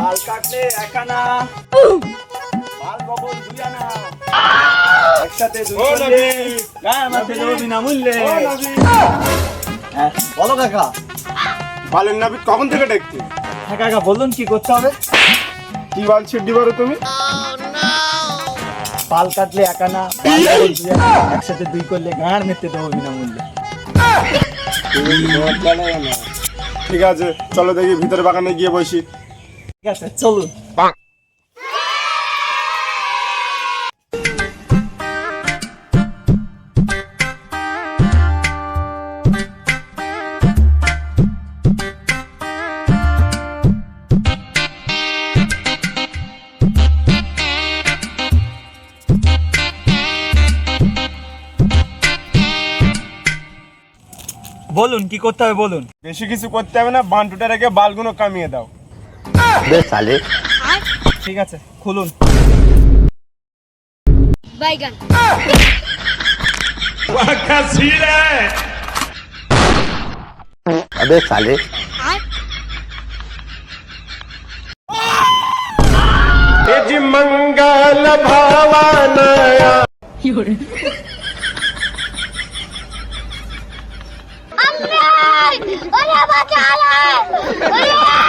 বাল কাটলে একানা বাল ববল দুই আনা একসাথে দুই করলে গায়ে মাথে দেবো বিনামূল্যে হ্যাঁ, বলো কাকা। বালের নাবিক কখন থেকে দেখতে? হ্যাঁ কাকা বলুন কি করতে হবে? কি বাল ছিড্ডি পারো তুমি? পাল কাটলে একানা বাল একসাথে দুই করলে গাঁড় মেতে দেবো বিনামূল্যে ঠিক আছে চলো দেখি ভিতরে বাগানে গিয়ে বসি। ঠিক আছে চলুন বলুন কি করতে হবে বলুন। বেশি কিছু করতে হবে না বান্টুটা রেখে বালগুলো কামিয়ে দাও। ঠিক আছে খুলুন बैगन अबे साले जी मंगल भावानया अरे बचा ले अरे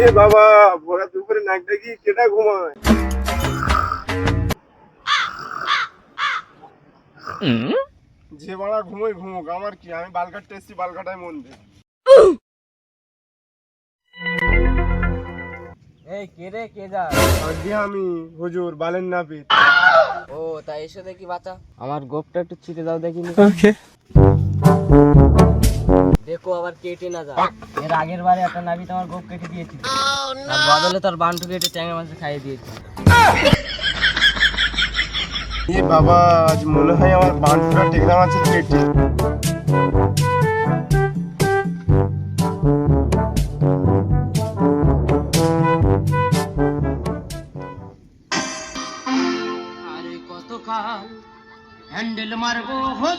এ বাবা ভোরা দুপুরে নাক ডাকি কেটা ঘুমায়? যে বাড়া ঘুমোই ঘুমুক আমার কি? আমি বাল কাটতে এসছি বাল কাটায় মন দে। এই কে রে কে যা? আগে আমি হুজুর বালের নাপিত। ও তাই এসে দেখি বাচ্চা আমার গোপটা একটু ছিটে দাও দেখিনি। দেখো আবার কেটে না যা এর আগের বারে একটা নাবি তোমার গোপ কেটে দিয়েছিল। আর বদলে তার বান্টু কেটে ট্যাঙে মাছে খাইয়ে দিয়েছে এ বাবা আজ মনে হয় আমার বানটা টেকরাম আছে পেটে। আরে হ্যান্ডেল মারবো হো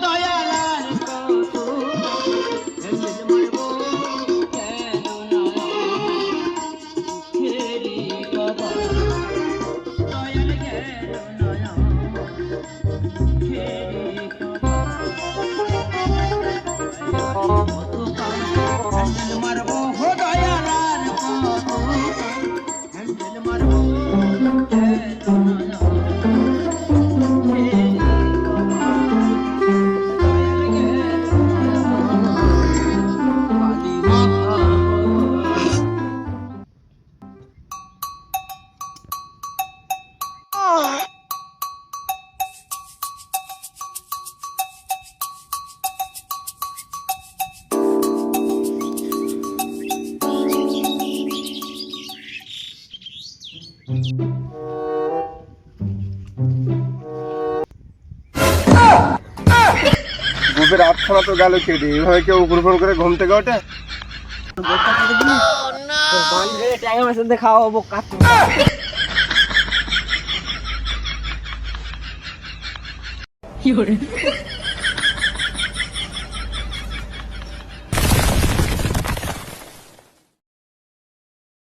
বুকের আটখানা তো গেল কেটে, এভাবে কেউ উপর উপর করে ঘুম থেকে ওঠে? খাওয়াবো কি